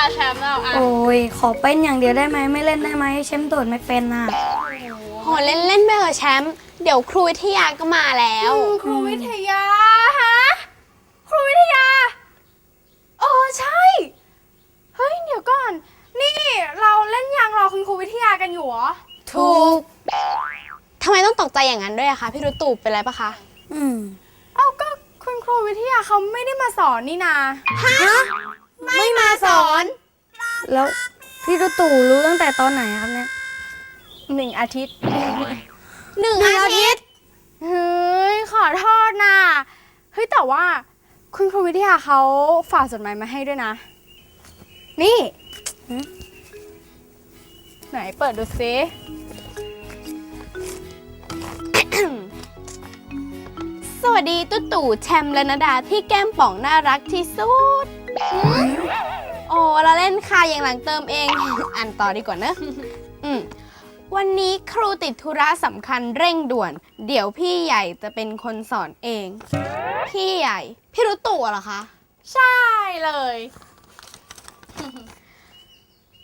าแชมป์แล้วอะโอ้ย ขอเป็นอย่างเดียวได้ไหมไม่เล่นได้ไหมแชมป์โดดไม่เป็นน่ะโหเล่นเล่นไปเถอะแชมป์เดี๋ยวครูวิทยาก็มาแล้ว ครูวิทยาฮะครูวิทยาเออใช่ เฮ้ยเดี๋ยวก่อน นี่เราเล่นยางรอคุณครูวิทยากันอยู่เหรอถูกทำไมต้องตกใจอย่างนั้นด้วยอะคะพี่รุตู่เป็นไรปะคะอืมเอ้าก็คุณครูวิทยาเขาไม่ได้มาสอนนี่นา ไม่มาสอน แล้วพี่ตุตู่รู้ตั้งแต่ตอนไหนครับเนี่ยหนึ่งอาทิตย์หนึ่งอาทิตย์เฮ้ยขอโทษนะเฮ้ยแต่ว่าคุณครูวิทยาเขาฝากจดหมายมาให้ด้วยนะ นี่หืมไหนเปิดดูซิสวัสดีตุ๊ตู่แชมป์และนดาที่แก้มป่องน่ารักที่สุด โอ้เราเล่นค่ะอย่างหลังเติมเอง อ่านต่อดีกว่าเนอะอืมวันนี้ครูติดธุระสำคัญเร่งด่วน เดี๋ยวพี่ใหญ่จะเป็นคนสอนเอง พี่ใหญ่ พี่รุตู่เหรอคะ ใช่เลย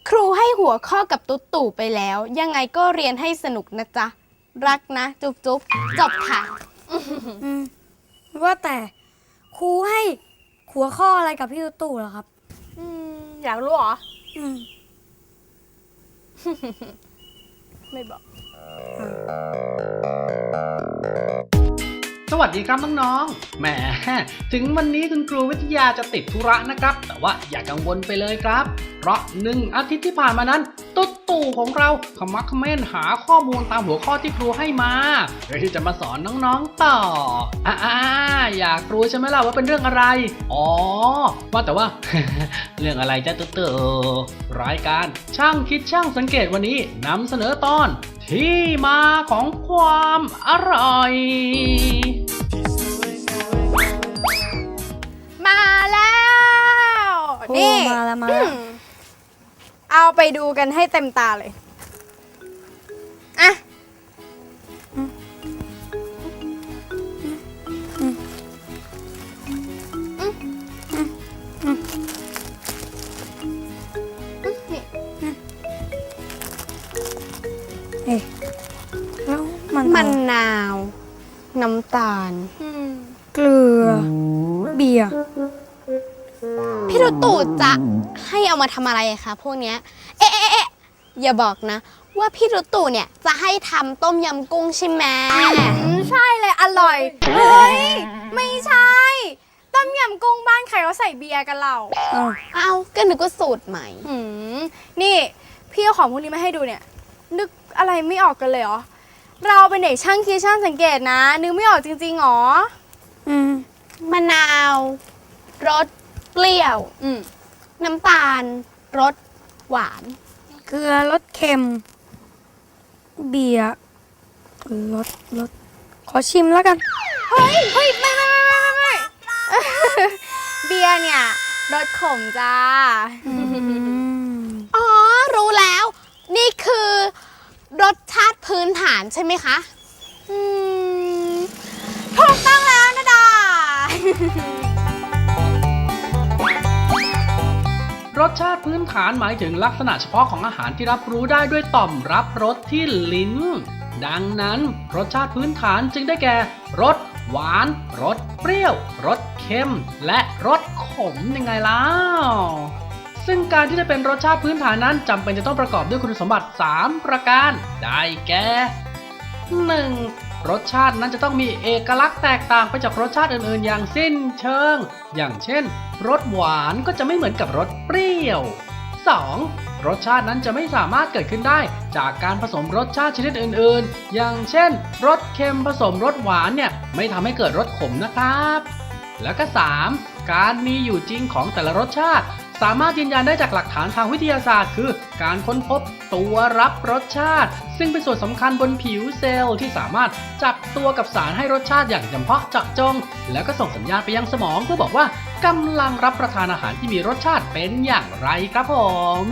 ครูให้หัวข้อกับตุ๊ตู่ไปแล้ว ยังไงก็เรียนให้สนุกนะจ๊ะ รักนะ จุ๊บจุ๊บจบค่ะอืมว่าแต่ครูให้ หัวข้ออะไรกับพี่ตุตู่เหรอครับ อืมอยากรู้เหรอ อืมไม่บอก สวัสดีครับน้องๆ แหม ถึงวันนี้คุณครูวิทยาจะติดธุระนะครับ แต่ว่าอย่ากังวลไปเลยครับ เพราะหนึ่งอาทิตย์ที่ผ่านมานั้น ตุ๊ดตู่ของเราขมักเขม้นหาข้อมูลตามหัวข้อที่ครูให้มาเพื่อที่จะมาสอนน้องๆต่ออ่าอยากรู้ใช่ไหมล่ะว่าเป็นเรื่องอะไร อ๋อ ว่าแต่ว่า เรื่องอะไรจ้าตุ๊ดตู่รายการช่างคิดช่างสังเกตวันนี้นำเสนอตอน ที่มาของความอร่อยมาแล้ว นี่มาแล้วมาแล้ว เอาไปดูกันให้เต็มตาเลย อะ เอ๊ะแล้วมันมะเอานาว น้ำตาล เกลือ เบียร์ พี่รุตู่จะให้เอามาทำอะไรอะคะพวกเนี้ย เอ๊ะเอ๊ะเอ๊ะอย่าบอกนะ ว่าพี่รุตู่เนี่ยจะให้ทำต้มยำกุ้งใช่ไหมอืมใช่เลยอร่อย เฮ้ย ไม่ใช่ ต้มยำกุ้งบ้านใครเขาใส่เบียร์กันเราอ้าวเอาก็นึกว่าสูตรใหม่ หืมนี่พี่เอาของพวกนี้มาให้ดูเนี่ย นึกอะไรไม่ออกกันเลยเหรอ เราเป็นเด็กช่างคิดช่างสังเกตนะ นึกไม่ออกจริงๆหรออืมมะนาว รส เปรี้ยว อืมน้ำตาลรสหวาน เกลือรสเค็ม เบียร์รสรสขอชิมแล้วกัน เฮ้ยเฮ้ยไม่ไม่ไม่ไม่ไม่ไม่เบียร์เนี่ยรสขมจ้าอืมอ๋อ รู้แล้ว นี่คือรสชาติพื้นฐานใช่ไหมคะ อืม ถูกต้องแล้วนะดา รสชาติพื้นฐานหมายถึงลักษณะเฉพาะของอาหารที่รับรู้ได้ด้วยต่อมรับรสที่ลิ้น ดังนั้นรสชาติพื้นฐานจึงได้แก่รสหวาน รสเปรี้ยว รสเค็ม และรสขมยังไงล่ะซึ่งการที่จะเป็นรสชาติพื้นฐานนั้นจำเป็นจะต้องประกอบด้วยคุณสมบัติ 3 ประการ ได้แก่ 1. รสชาตินั้นจะต้องมีเอกลักษณ์แตกต่างไปจากรสชาติอื่นๆ อย่างสิ้นเชิง อย่างเช่น รสหวานก็จะไม่เหมือนกับรสเปรี้ยว 2. รสชาตินั้นจะไม่สามารถเกิดขึ้นได้ จากการผสมรสชาติชนิดอื่นๆ อย่างเช่น รสเค็มผสมรสหวานเนี่ยไม่ทำให้เกิดรสขมนะครับ แล้วก็ 3. การมีอยู่จริงของแต่ละรสชาติ สามารถยืนยันได้จากหลักฐานทางวิทยาศาสตร์ คือ การค้นพบตัวรับรสชาติ ซึ่งเป็นส่วนสำคัญบนผิวเซลล์ที่สามารถจับตัวกับสารให้รสชาติอย่างจำเพาะเจาะจง แล้วก็ส่งสัญญาณไปยังสมองเพื่อบอกว่ากำลังรับประทานอาหารที่มีรสชาติเป็นอย่างไรครับผม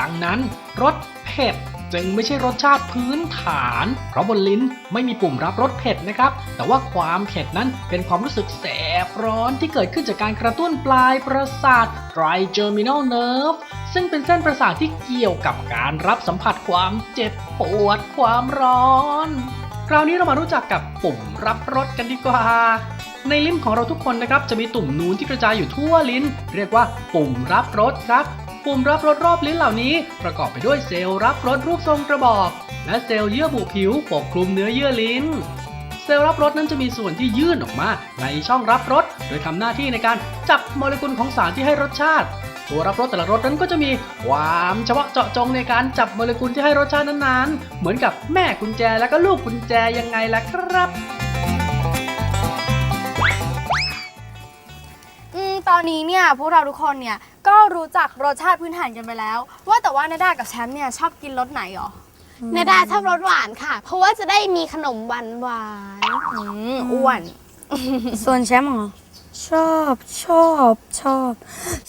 ดังนั้นรสเผ็ด จึงไม่ใช่รสชาติพื้นฐาน เพราะบนลิ้นไม่มีปุ่มรับรสเผ็ดนะครับ แต่ว่าความเผ็ดนั้นเป็นความรู้สึกแสบร้อนที่เกิดขึ้นจากการกระตุ้นปลายประสาท trigeminal nerve ซึ่งเป็นเส้นประสาทที่เกี่ยวกับการรับสัมผัสความเจ็บปวดความร้อน คราวนี้เรามารู้จักกับปุ่มรับรสกันดีกว่าในลิ้นของเราทุกคนนะครับจะมีตุ่มนูนที่กระจายอยู่ทั่วลิ้น เรียกว่าปุ่มรับรสครับ ปุ่มรับรสรอบลิ้นเหล่านี้ ประกอบไปด้วยเซลล์รับรสรูปทรงกระบอก และเซลล์เยื่อบุผิวปกคลุมเนื้อเยื่อลิ้น เซลล์รับรสนั้นจะมีส่วนที่ยื่นออกมาในช่องรับรสโดยทำหน้าที่ในการจับโมเลกุลของสารที่ให้รสชาติ ตัวรับรสแต่ละรสนั้นก็จะมีความเฉพาะเจาะจงในการจับโมเลกุลที่ให้รสชาตินั้นๆ เหมือนกับแม่กุญแจและก็ลูกกุญแจยังไงล่ะครับ ตอนนี้เนี่ยพวกเราทุกคนเนี่ยก็รู้จักรสชาติพื้นฐานกันไปแล้ว ว่าแต่ว่านาดากับแชมป์เนี่ยชอบกินรสไหนหรอนาดาชอบรสหวานค่ะ เพราะว่าจะได้มีขนมหวานหวานอืมอ้วน ส่วนแชมป์เหรอชอบชอบชอบ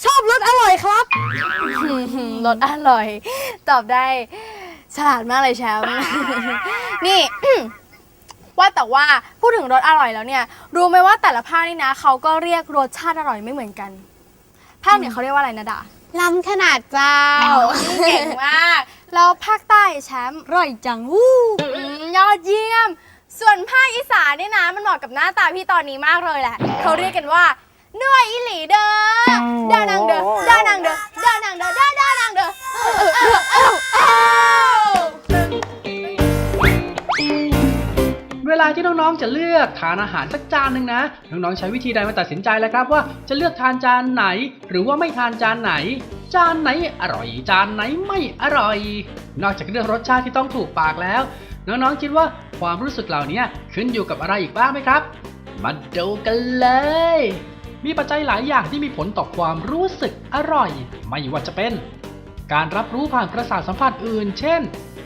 ชอบรสอร่อยครับรสอร่อย ตอบได้ฉลาดมากเลยแชมป์นี่ ว่าแต่ว่าพูดถึงรสอร่อยแล้วเนี่ย รู้ไหมว่าแต่ละภาคนี่นะเขาก็เรียกรสชาติอร่อยไม่เหมือนกันภาคเหนือเขาเรียกว่าอะไรนะดาล้ำขนาดเจ้าเก่งมากแล้วภาคใต้แชมป์อร่อยจังวู้อืมยอดเยี่ยม ส่วนภาคอีสานเนี่ยนะ มันเหมาะกับหน้าตาพี่ตอนนี้มากเลยแหละเขาเรียกกันว่าเนื้ออีหลีเด้อเด้านางเด้อเด้านางเด้อเด้านางเด้อเด้อเด้านางเด้อเออเออเออเออเว ลาที่น้องๆ จะเลือกทานอาหารสักจานหนึ่งนะ น้องๆ ใช้วิธีใดมาตัดสินใจแล้วครับว่าจะเลือกทานจานไหน หรือว่าไม่ทานจานไหน จานไหนอร่อย จานไหนไม่อร่อย นอกจากเรื่องรสชาติที่ต้องถูกปากแล้ว น้องๆ คิดว่าความรู้สึกเหล่านี้ขึ้นอยู่กับอะไรอีกบ้างไหมครับ มาดูกันเลย มีปัจจัยหลายอย่างที่มีผลต่อความรู้สึกอร่อย ไม่ว่าจะเป็น การรับรู้ผ่านประสาทสัมผัสอื่น เช่น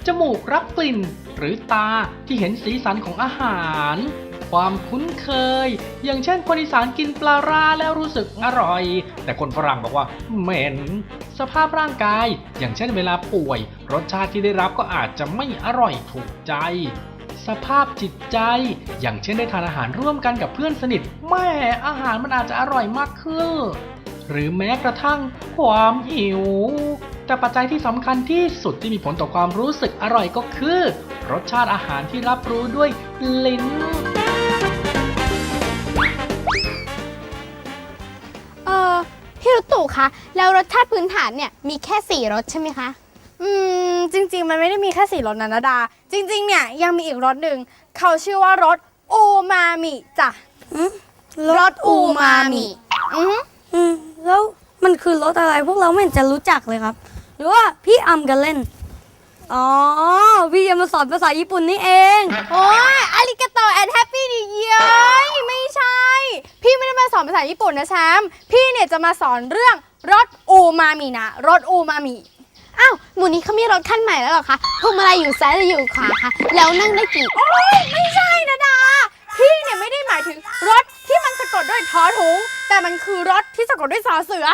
จมูกรับกลิ่น หรือตาที่เห็นสีสันของอาหาร ความคุ้นเคย อย่างเช่นคนอีสานกินปลาร้าแล้วรู้สึกอร่อย แต่คนฝรั่งบอกว่าเหม็น สภาพร่างกาย อย่างเช่นเวลาป่วย รสชาติที่ได้รับก็อาจจะไม่อร่อยถูกใจสภาพจิตใจ อย่างเช่นได้ทานอาหารร่วมกันกับเพื่อนสนิทแม่อาหารมันอาจจะอร่อยมากขึ้น หรือแม้กระทั่งความหิว แต่ปัจจัยที่สำคัญที่สุดที่มีผลต่อความรู้สึกอร่อยก็คือ รสชาติอาหารที่รับรู้ด้วยลิ้น เออพี่รุตตู่คะแล้วรสชาติพื้นฐานเนี่ยมีแค่สี่รสใช่ไหมคะ อืม จริง ๆ มันไม่ได้มีแค่สีรสนะนะดา จริง ๆ เนี่ยยังมีอีกรสหนึ่ง เขาชื่อว่ารสอูมามิจ้ะรสอูมามิอือหืออืมแล้วมันคือรสอะไรพวกเราไม่เห็นจะรู้จักเลยครับ หรือว่าพี่อำกันเล่น อ๋อ พี่จะมาสอนภาษาญี่ปุ่นนี่เอง โอ้ยอาริกาโตแอนแฮปปี้นิเยียไม่ใช่ พี่ไม่ได้มาสอนภาษาญี่ปุ่นนะแชมป์พี่เนี่ยจะมาสอนเรื่องรสอูมามินะรสอูมามิอ้าวหมูนี้เขามีรถขั้นใหม่แล้วเหรอคะพวงมาลัยอยู่ซ้ายหรืออยู่ขวาคะแล้วนั่งได้กี่โอ้ยไม่ใช่นะดา พี่เนี่ยไม่ได้หมายถึงรถที่มันสะกดด้วยทอถุง แต่มันคือรถที่สะกดด้วยสอเสือ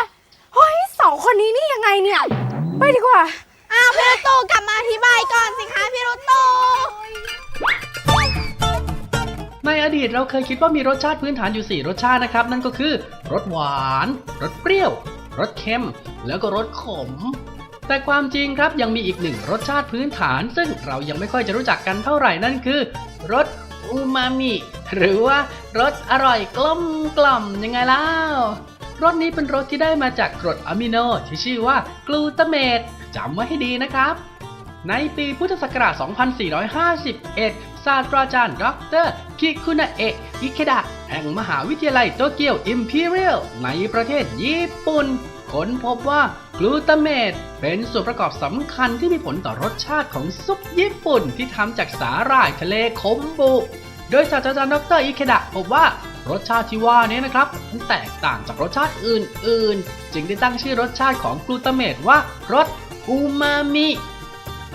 เฮ้ยสองคนนี้นี่ยังไงเนี่ย ไปดีกว่า อ้าวพี่รุตตู่กลับมาอธิบายก่อนสิคะพี่รุตตู่ในอดีตเราเคยคิดว่ามีรสชาติพื้นฐานอยู่ 4 รสชาตินะครับ นั่นก็คือรสหวาน รสเปรี้ยว รสเค็ม แล้วก็รสขม แต่ความจริงครับยังมีอีกหนึ่งรสชาติพื้นฐาน ซึ่งเรายังไม่ค่อยจะรู้จักกันเท่าไหร่นั่นคือ รสอูมามิหรือว่ารสอร่อยกลมกล่อมยังไงล่ะรสนี้เป็นรสที่ได้มาจากกรดอะมิโนที่ชื่อว่ากลูตาเมต จำไว้ให้ดีนะครับ ในปีพุทธศักราช 2451 ศาสตราจารย์ดรคิคุนะเอะอิเคดะแห่งมหาวิทยาลัยโตเกียวอิมพีเรียลในประเทศญี่ปุ่นค้นพบว่ากลูตาเมตเป็นส่วนประกอบสำคัญที่มีผลต่อรสชาติของซุปญี่ปุ่นที่ทำจากสาหร่ายทะเลคมบุ โดยศาสตราจารย์ดรอิเคดะพบว่ารสชาติที่ว่านี้นะครับมันแตกต่างจากรสชาติอื่นๆ จึงได้ตั้งชื่อรสชาติของกลูตาเมตว่ารส อูมามิ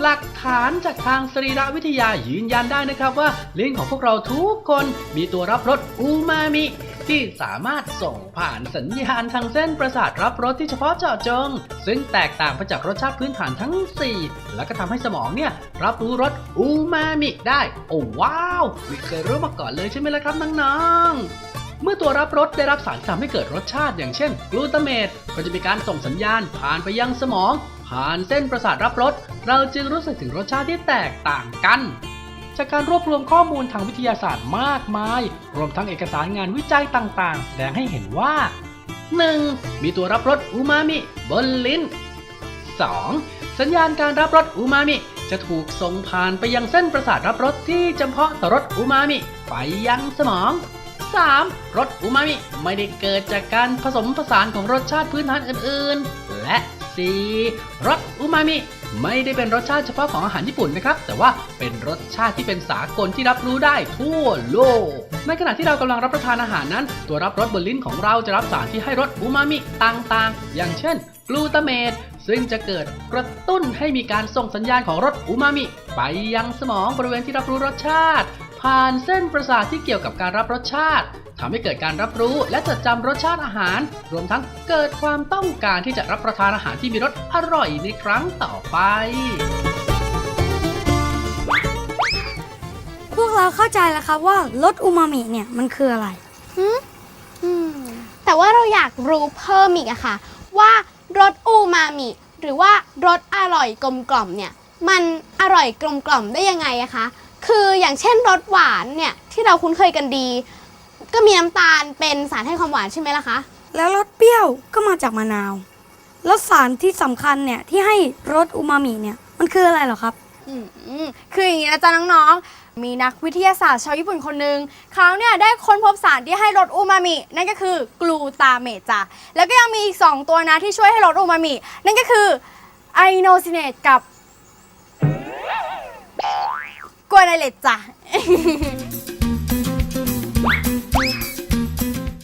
หลักฐานจากทางสรีรวิทยายืนยันได้นะครับว่าลิ้นของพวกเราทุกคนมีตัวรับรสอูมามิที่สามารถส่งผ่านสัญญาณทางเส้นประสาทรับรสที่เฉพาะเจาะจง ซึ่งแตกต่างไปจากรสชาติพื้นฐานทั้ง 4 แล้วก็ทำให้สมองเนี่ย รับรู้รสอูมามิได้ โอ้ว้าวไม่เคยรู้มาก่อนเลยใช่ไหมล่ะครับน้องๆเมื่อตัวรับรสได้รับสารทำให้เกิดรสชาติอย่างเช่น กลูตาเมตก็จะมีการส่งสัญญาณผ่านไปยังสมอง ผ่านเส้นประสาทรับรสเราจึงรู้สึกถึงรสชาติที่แตกต่างกัน จากการรวบรวมข้อมูลทางวิทยาศาสตร์มากมาย รวมทั้งเอกสารงานวิจัยต่างๆ แสดงให้เห็นว่า 1. มีตัวรับรสอูมามิบนลิ้น 2. สัญญาณการรับรสอูมามิจะถูกส่งผ่านไปยังเส้นประสาทรับรสที่จำเพาะต่อรสอูมามิไปยังสมอง 3. รสอูมามิไม่ได้เกิดจากการผสมผสานของรสชาติพื้นฐานอื่นๆ และ 4. รสอูมามิไม่ได้เป็นรสชาติเฉพาะของอาหารญี่ปุ่นนะครับ แต่ว่าเป็นรสชาติที่เป็นสากลที่รับรู้ได้ทั่วโลก ในขณะที่เรากำลังรับประทานอาหารนั้น ตัวรับรสบนลิ้นของเราจะรับสารที่ให้รสอูมามิต่างๆ อย่างเช่น กลูตาเมตซึ่งจะเกิดกระตุ้นให้มีการส่งสัญญาณของรสอูมามิ ไปยังสมองบริเวณที่รับรู้รสชาติ ผ่านเส้นประสาทที่เกี่ยวกับการรับรสชาติทำให้เกิดการรับรู้และจดจำรสชาติอาหาร รวมทั้งเกิดความต้องการที่จะรับประทานอาหารที่มีรสอร่อยในครั้งต่อไป พวกเราเข้าใจแล้วครับว่ารสอูมามิเนี่ยมันคืออะไรอืมแต่ว่าเราอยากรู้เพิ่มอีกอะค่ะ ว่ารสอูมามิ หรือว่ารสอร่อยกลมกล่อมเนี่ย มันอร่อยกลมกล่อมได้ยังไงอะคะ คืออย่างเช่นรสหวานเนี่ยที่เราคุ้นเคยกันดี ก็มีน้ำตาลเป็นสารให้ความหวานใช่ไหมล่ะคะ แล้วรสเปรี้ยวก็มาจากมะนาว แล้วสารที่สำคัญเนี่ยที่ให้รสอูมามิเนี่ยมันคืออะไรเหรอครับ อืมอืมคืออย่างนี้นะจ๊ะน้องๆ มีนักวิทยาศาสตร์ชาวญี่ปุ่นคนหนึ่งเขาเนี่ยได้ค้นพบสารที่ให้รสอูมามิ นั่นก็คือกลูตาเมตจ้ะ แล้วก็ยังมีอีก 2 ตัวนะที่ช่วยให้รสอูมามิ นั่นก็คือไอโนซิเนตกับ กัวไนเลตจ้ะ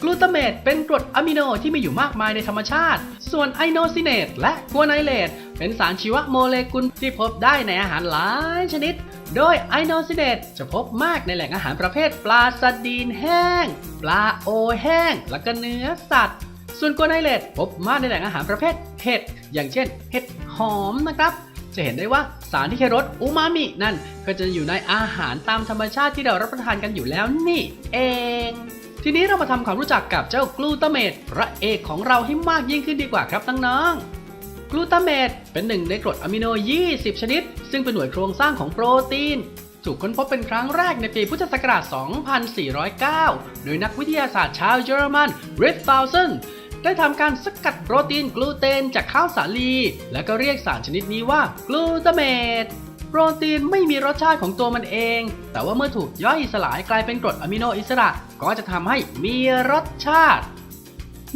กลูตาเมตเป็นกรดอะมิโนที่มีอยู่มากมายในธรรมชาติ ส่วนไอโนซินเนตและกัวไนเลตเป็นสารชีวโมเลกุลที่พบได้ในอาหารหลายชนิด โดยไอโนซินเนตจะพบมากในแหล่งอาหารประเภทปลาสดีนแห้ง ปลาโอแห้ง และก็เนื้อสัตว์ ส่วนกัวไนเลตพบมากในแหล่งอาหารประเภทเห็ด อย่างเช่น เห็ดหอมนะครับ จะเห็นได้ว่าสารที่ให้รสอูมามินั่นก็จะอยู่ในอาหารตามธรรมชาติที่เรารับประทานกันอยู่แล้วนี่เอง ทีนี้เรามาทำความรู้จักกับเจ้ากลูตาเมตพระเอกของเราให้มากยิ่งขึ้นดีกว่าครับน้องๆกลูตาเมตเป็นหนึ่งในกรดอะมิโน 20 ชนิด ซึ่งเป็นหน่วยโครงสร้างของโปรตีนถูกค้นพบเป็นครั้งแรกในปีพุทธศักราช 2409 โดยนักวิทยาศาสตร์ชาวเยอรมันริฟฟาวเซน ได้ทำการสกัดโปรตีนกลูเตนจากข้าวสาลี และก็เรียกสารชนิดนี้ว่ากลูตาเมตโปรตีนไม่มีรสชาติของตัวมันเอง แต่ว่าเมื่อถูกย่อยสลายกลายเป็นกรดอะมิโนอิสระ ก็จะทำให้มีรสชาติ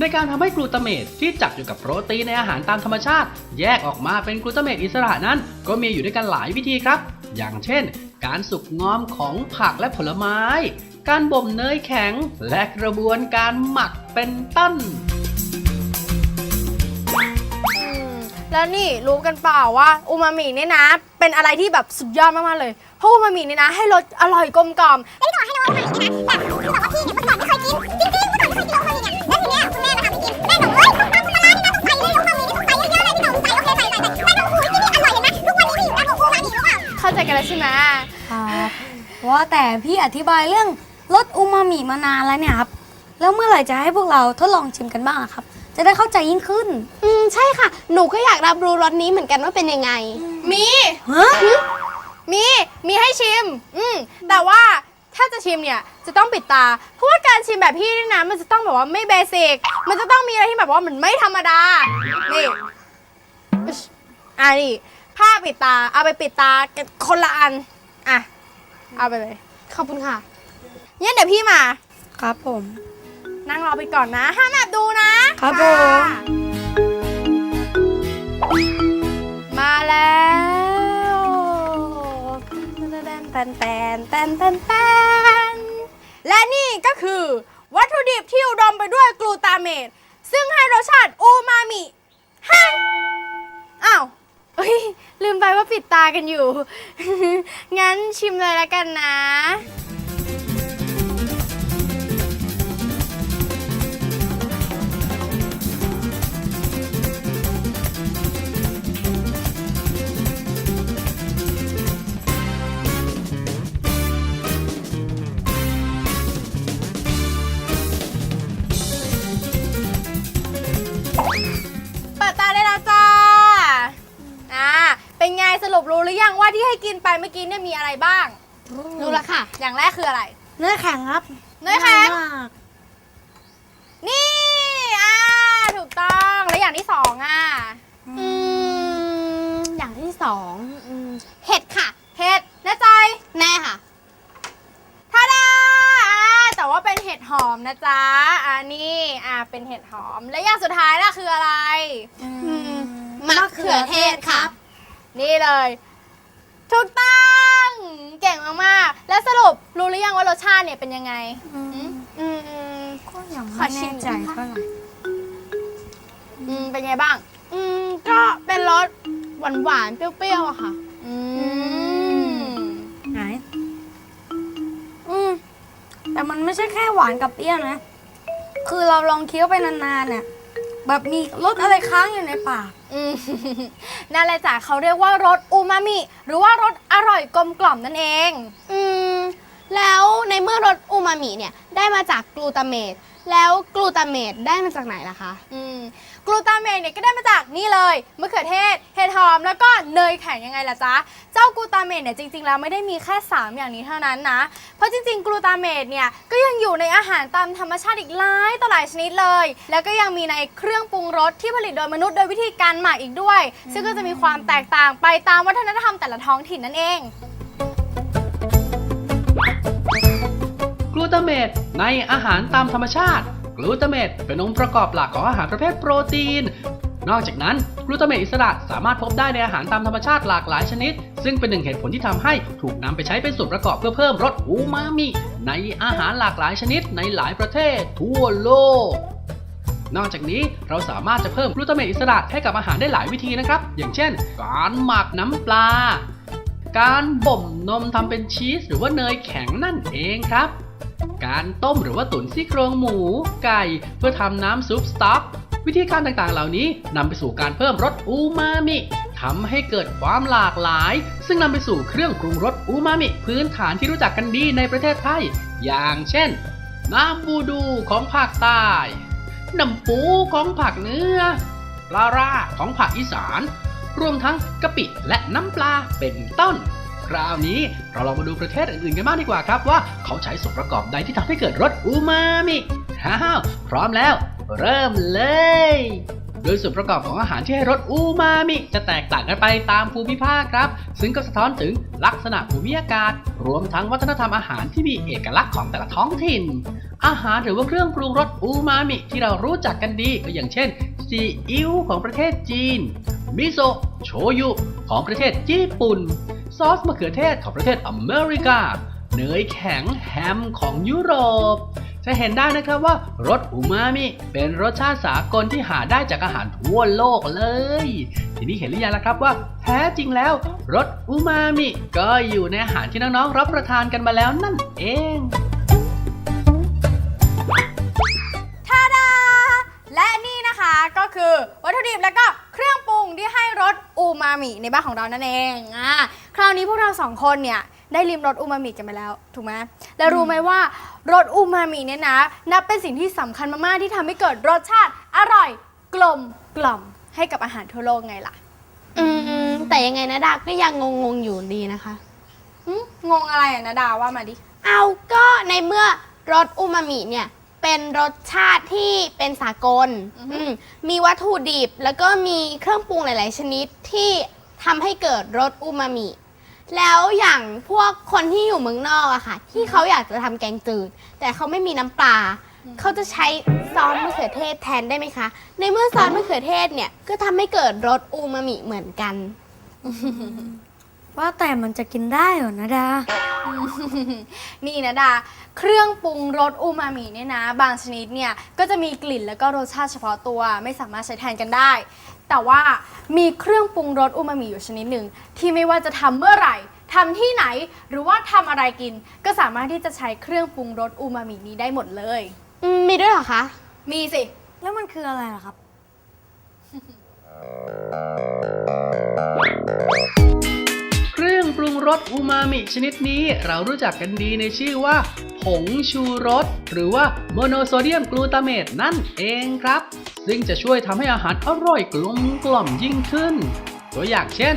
ในการทำให้กลูตาเมตที่จับอยู่กับโปรตีนในอาหารตามธรรมชาติ แยกออกมาเป็นกลูตาเมตอิสระนั้น ก็มีอยู่ด้วยกันหลายวิธีครับ อย่างเช่น การสุกงอมของผักและผลไม้ การบ่มเนยแข็ง และกระบวนการหมักเป็นต้น อืมแล้วนี่รู้กันเปล่าว่าอูมามิเนี่ยนะ เป็นอะไรที่แบบสุดยอดมากๆเลย เพราะอูมามิเนี่ยนะ ให้รสอร่อยกลมกล่อม ไม่ได้บอกให้น้องใหม่นะคะแต่คือบอกว่าพี่เนี่ยเมื่อก่อนไม่เคยกิน จริงๆเมื่อก่อนไม่เคยกินโอมามิเนี่ยแล้วทีเนี้ยคุณแม่นะคะไปกินแม่บอกเฮ้ยทำปลาร้านี่นะใส่เลยโอมามินี่ใส่เยอะๆเลยพี่หนุ่มใส่โอเคใส่ใส่ใส่แม่บอกโอ้ยที่นี่อร่อยเห็นไหมทุกวันนี้มีอยู่แล้วบอกโอมามิหรือเปล่า เข้าใจกันแล้วใช่ไหม ครับว่าแต่พี่อธิบายเรื่อง รสอูมามิมานานแล้วเนี่ยครับ แล้วเมื่อไหร่จะให้พวกเราทดลองชิมกันบ้างอะครับ จะได้เข้าใจยิ่งขึ้น อืมใช่ค่ะ หนูก็อยากรับรู้รสนี้เหมือนกันว่าเป็นยังไง มี ฮะ มี มีให้ชิม อืมแต่ว่าถ้าจะชิมเนี่ย จะต้องปิดตา เพราะว่าการชิมแบบพี่นี่นะ มันจะต้องแบบว่าไม่เบสิก มันจะต้องมีอะไรที่แบบว่ามันไม่ธรรมดา นี่อึ๊ชอะนี่ผ้าปิดตา เอาไปปิดตากันคนละอัน อะ เอาไปเลย ขอบคุณค่ะ งั้นเดี๋ยวพี่มา ครับผม นั่งรอไปก่อนนะห้ามแอบดูนะครับผมค่ะมาแล้วแตนแตนแตนแตนแตนและนี่ก็คือวัตถุดิบที่อุดมไปด้วยกลูตาเมต ซึ่งให้รสชาติอูมามิฮะอ้าวเอ้ยลืมไปว่าปิดตากันอยู่ งั้นชิมเลยแล้วกันนะ ยังว่าที่ให้กินไปเมื่อกี้เนี่ยมีอะไรบ้าง รู้แล้วค่ะ อย่างแรกคืออะไร เนื้อแข็งครับเนื้อแข็ง มากนี่อ่าถูกต้องแล้วอย่างที่สองอะอืมอย่างที่สองอืมเห็ดค่ะ เห็ดแน่ใจแน่ค่ะ ทาดาอ่าแต่ว่าเป็นเห็ดหอมนะจ๊ะอ่านี่อ่าเป็นเห็ดหอม และอย่างสุดท้ายล่ะคืออะไร อือืมมมะเขือเทศค่ะ นี่เลย ถูกต้องเก่งมากๆแล้วสรุปรู้หรือยังว่ารสชาติเนี่ยเป็นยังไงอืมอืมอืม ก็ยังขไม่อชิมแน่ใจเท่าไหร่อืมเป็นไงบ้าง อืม ก็เป็นรสหวานหวานๆเปรี้ยวๆอะค่ะ อืม ไหนอืมแต่มันไม่ใช่แค่หวานกับเปรี้ยวนะ คือเราลองเคี้ยวไปนานๆเนี่ยแบบมีรสอะไรค้างอยู่ในปาก อืม นั่นแหละจ้ะเขาเรียกว่ารสอูมามิ หรือว่ารสอร่อยกลมกล่อมนั่นเอง อืม แล้วในเมื่อรสอูมามิเนี่ยได้มาจากกลูตาเมต แล้วกลูตาเมตได้มาจากไหนล่ะคะ อืม กลูตาเมตเนี่ยก็ได้มาจากนี่เลยมะเขือเทศ เห็ดหอมแล้วก็เนยแข็งยังไงล่ะจ๊ะ เจ้ากลูตาเมตเนี่ยจริงๆแล้วไม่ได้มีแค่ 3 อย่างนี้เท่านั้นนะ เพราะจริงๆ กลูตาเมตเนี่ยก็ยังอยู่ในอาหารตามธรรมชาติอีกหลายต่อหลายชนิดเลย แล้วก็ยังมีในเครื่องปรุงรสที่ผลิตโดยมนุษย์โดยวิธีการหมักอีกด้วย ซึ่งก็จะมีความแตกต่างไปตามวัฒนธรรมแต่ละท้องถิ่นนั่นเองกลูตาเมตในอาหารตามธรรมชาติ กลูตาเมตเป็นองค์ประกอบหลักของอาหารประเภทโปรตีน นอกจากนั้นกลูตาเมตอิสระสามารถพบได้ในอาหารตามธรรมชาติหลากหลายชนิด ซึ่งเป็นหนึ่งเหตุผลที่ทำให้ถูกนำไปใช้เป็นส่วนประกอบเพื่อเพิ่มรสอูมามิ ในอาหารหลากหลายชนิดในหลายประเทศ ทั่วโลกนอกจากนี้เราสามารถจะเพิ่มกลูตาเมตอิสระให้กับอาหารได้หลายวิธีนะครับ อย่างเช่น การหมักน้ำปลา การบ่มนมทำเป็นชีสหรือว่าเนยแข็งนั่นเองครับ การต้มหรือว่าตุ๋นซี่โครงหมู ไก่ เพื่อทำน้ำซุปสต๊อกวิธีการต่างๆเหล่านี้นำไปสู่การเพิ่มรสอูมามิทำให้เกิดความหลากหลาย ซึ่งนำไปสู่เครื่องปรุงรสอูมามิพื้นฐานที่รู้จักกันดีในประเทศไทย อย่างเช่น น้ำบูดูของภาคใต้ น้ำปูของภาคเหนือปลาร่าของภาคอีสาน รวมทั้งกะปิและน้ำปลาเป็นต้น คราวนี้เราลองมาดูประเทศอื่นๆกันบ้างดีกว่าครับว่าเขาใช้ส่วนประกอบใดที่ทำให้เกิดรสอูมามิฮ่าวพร้อมแล้ว เริ่มเลย โดยส่วนประกอบของอาหารที่ให้รสอูมามิจะแตกต่างกันไปตามภูมิภาคครับ ซึ่งก็สะท้อนถึงลักษณะภูมิอากาศ รวมทั้งวัฒนธรรมอาหารที่มีเอกลักษณ์ของแต่ละท้องถิ่น อาหารหรือว่าเครื่องปรุงรสอูมามิที่เรารู้จักกันดีก็อย่างเช่นซีอิ๊วของประเทศจีน มิโซะโชยุของประเทศญี่ปุ่น ซอสมะเขือเทศของประเทศอเมริกา เนยแข็งแฮมของยุโรป จะเห็นได้นะครับว่ารสอูมามิเป็นรสชาติสากลที่หาได้จากอาหารทั่วโลกเลย ทีนี้เห็นหรือยังล่ะครับว่า แท้จริงแล้วรสอูมามิก็อยู่ในอาหารที่น้องๆรับประทานกันมาแล้วนั่นเองทาดาและนี่นะคะก็คือวัตถุดิบและก็ เครื่องปรุงที่ให้รสอูมามิในบ้านของเรานั่นเองอ่าคราวนี้พวกเราสองคนเนี่ยได้ลิมรสอูมามิกันไปแล้วถูกไหมแล้วรู้ไหมว่ารสอูมามิเนี่ยนะ นับเป็นสิ่งที่สำคัญมากๆที่ทำให้เกิดรสชาติอร่อยกลมกล่อมให้กับอาหารทั่วโลกไงล่ะอืมแต่ยังไงนะดาก็ยังงงๆอยู่ดีนะคะ หึงงอะไรอะนะดาว่ามาดิ เอาก็ในเมื่อรสอูมามิเนี่ย เป็นรสชาติที่เป็นสากลอือฮึอืมมีวัตถุดิบ แล้วก็มีเครื่องปรุงหลาย ๆ ชนิดที่ทำให้เกิดรสอูมามิ แล้วอย่างพวกคนที่อยู่เมืองนอกอะค่ะ ที่เขาอยากจะทำแกงจืด แต่เขาไม่มีน้ำปลา เขาจะใช้ซอสมะเขือเทศแทนได้ไหมคะ ในเมื่อซอสมะเขือเทศเนี่ย ก็ทำให้เกิดรสอูมามิเหมือนกัน ว่าแต่มันจะกินได้เหรอนะดา นี่นะดา เครื่องปรุงรสอูมามิเนี่ยนะ บางชนิดเนี่ย ก็จะมีกลิ่นแล้วก็รสชาติเฉพาะตัวไม่สามารถใช้แทนกันได้ แต่ว่ามีเครื่องปรุงรสอูมามิอยู่ชนิดหนึ่ง ที่ไม่ว่าจะทำเมื่อไหร่ทำที่ไหนหรือว่าทำอะไรกิน ก็สามารถที่จะใช้เครื่องปรุงรสอูมามินี้ได้หมดเลย อืมมีด้วยเหรอคะ มีสิ แล้วมันคืออะไรล่ะครับเค รื่องปรุงรสอูมามิชนิดนี้เรารู้จักกันดีในชื่อว่า ผงชูรส หรือว่าโมโนโซเดียมกลูตาเมตนั่นเองครับ ซึ่งจะช่วยทำให้อาหารอร่อยกลมกล่อมยิ่งขึ้น ตัวอย่างเช่น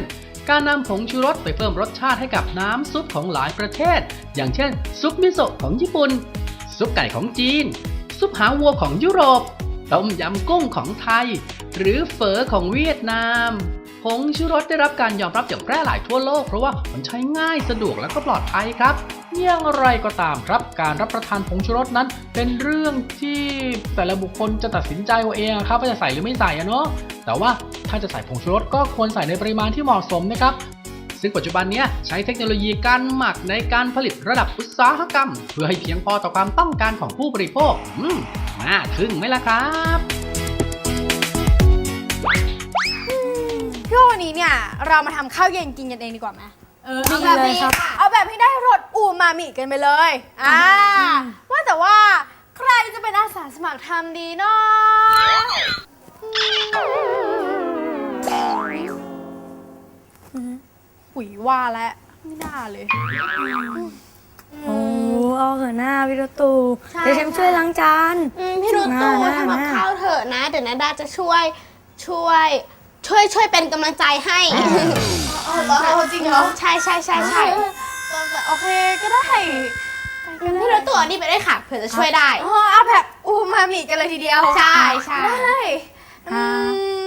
การนำผงชูรสไปเพิ่มรสชาติให้กับน้ำซุปของหลายประเทศ อย่างเช่น ซุปมิโซะของญี่ปุ่น ซุปไก่ของจีน ซุปหางวัวของยุโรป ต้มยำกุ้งของไทย หรือเฝอของเวียดนาม ผงชูรสได้รับการยอมรับอย่างแพร่หลายทั่วโลกเพราะว่ามันใช้ง่ายสะดวกและก็ปลอดภัยครับอย่างไรก็ตามครับ การรับประทานผงชูรสนั้น เป็นเรื่องที่แต่ละบุคคลจะตัดสินใจเอาเองครับว่าจะใส่หรือไม่ใส่เนาะแต่ว่าถ้าจะใส่ผงชูรสก็ควรใส่ในปริมาณที่เหมาะสมนะครับซึ่งปัจจุบันนี้ใช้เทคโนโลยีการหมักในการผลิตระดับอุตสาหกรรม เพื่อให้เพียงพอต่อความต้องการของผู้บริโภค อืมน่าทึ่งไหมล่ะครับ พี่ว่าวันนี้เนี่ย เรามาทำข้าวเย็นกินกันเองดีกว่าไหมเออดีเอาแบบเลยนี้ครับเอาแบบให้ได้รสอูมามิกันไปเลยอ่าว่าแต่ว่าใครจะเป็นอาสาสมัครทำดีเนาะหุยว่าแล้วไม่น่าเลย โอ้เอาเถอะหน้าพี่รถตูใช่เดี๋ยวฉันช่วยล้างจานอืมพี่รุตตูน่าทำกับน่าข้าวเถอะนะ เดี๋ยวนาดาจะช่วยช่วย ช่วยช่วยเป็นกำลังใจให้เอาจริงเหรอใช่ใช่ใช่ใช่โอเคก็ได้พี่รุตตูอันนี้ไปได้ค่ะเผื่อจะช่วยได้อ๋อเอาแบบอูมามิกันเลยทีเดียวใช่ใช่ได้อื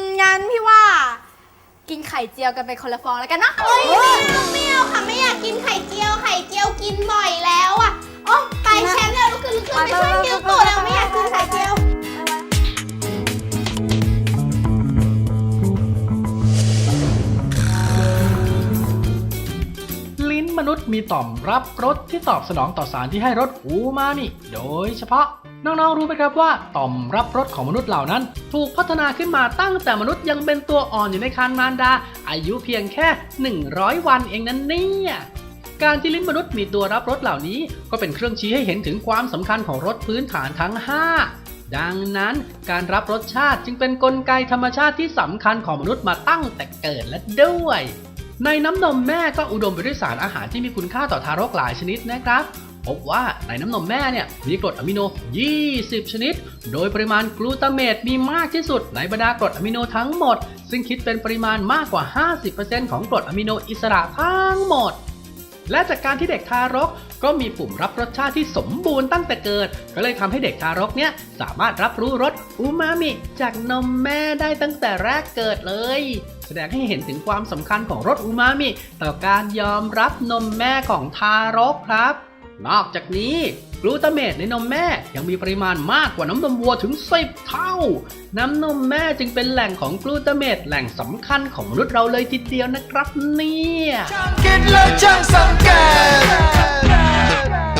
มงั้นพี่ว่า กินไข่เจียวกันไปคนละฟองแล้วกันเนาะเฮ้ยไม่เอาค่ะไม่อยากกินไข่เจียวไข่เจียวกินบ่อยแล้วอะอ๋อไปแชมป์เนี่ยลุกขึ้นลุกขึ้นไปช่วยพี่รุตตูแล้วไม่อยากกินไข่เจียว มีต่อมรับรสที่ตอบสนองต่อสารที่ให้รสอูมามิ โดยเฉพาะ น้องๆรู้ไหมครับว่า ต่อมรับรสของมนุษย์เหล่านั้น ถูกพัฒนาขึ้นมาตั้งแต่มนุษย์ยังเป็นตัวอ่อนอยู่ในครรภ์มารดา อายุเพียงแค่ 100 วันเองนั้นเนี่ยการที่ลิ้นมนุษย์มีตัวรับรสเหล่านี้ ก็เป็นเครื่องชี้ให้เห็นถึงความสำคัญของรสพื้นฐานทั้ง 5 ดังนั้นการรับรสชาติจึงเป็นนกลไกธรรมชาติที่สำคัญของมนุษย์มาตั้งแต่เกิดและด้วย ในน้ำนมแม่ก็อุดมไปด้วยสารอาหารที่มีคุณค่าต่อทารกหลายชนิดนะครับพบว่าในน้ำนมแม่เนี่ยมีกรดอะมิโน 20 ชนิด โดยปริมาณกลูตาเมตมีมากที่สุดในบรรดากรดอะมิโนทั้งหมด ซึ่งคิดเป็นปริมาณมากกว่า 50%ของกรดอะมิโนอิสระทั้งหมด และจากการที่เด็กทารกก็มีปุ่มรับรสชาติที่สมบูรณ์ตั้งแต่เกิด ก็เลยทำให้เด็กทารกเนี่ยสามารถรับรู้รสอูมามิ จากนมแม่ได้ตั้งแต่แรกเกิดเลย แสดงให้เห็นถึงความสำคัญของรสอูมามิต่อการยอมรับนมแม่ของทารกครับ นอกจากนี้กลูตาเมตในนมแม่ยังมีปริมาณมากกว่าน้ำนมวัวถึง 10 เท่า น้ำนมแม่จึงเป็นแหล่งของกลูตาเมตแหล่งสำคัญของมนุษย์เราเลยทีเดียวนะครับเนี่ยกินแล้วช่างสังเกต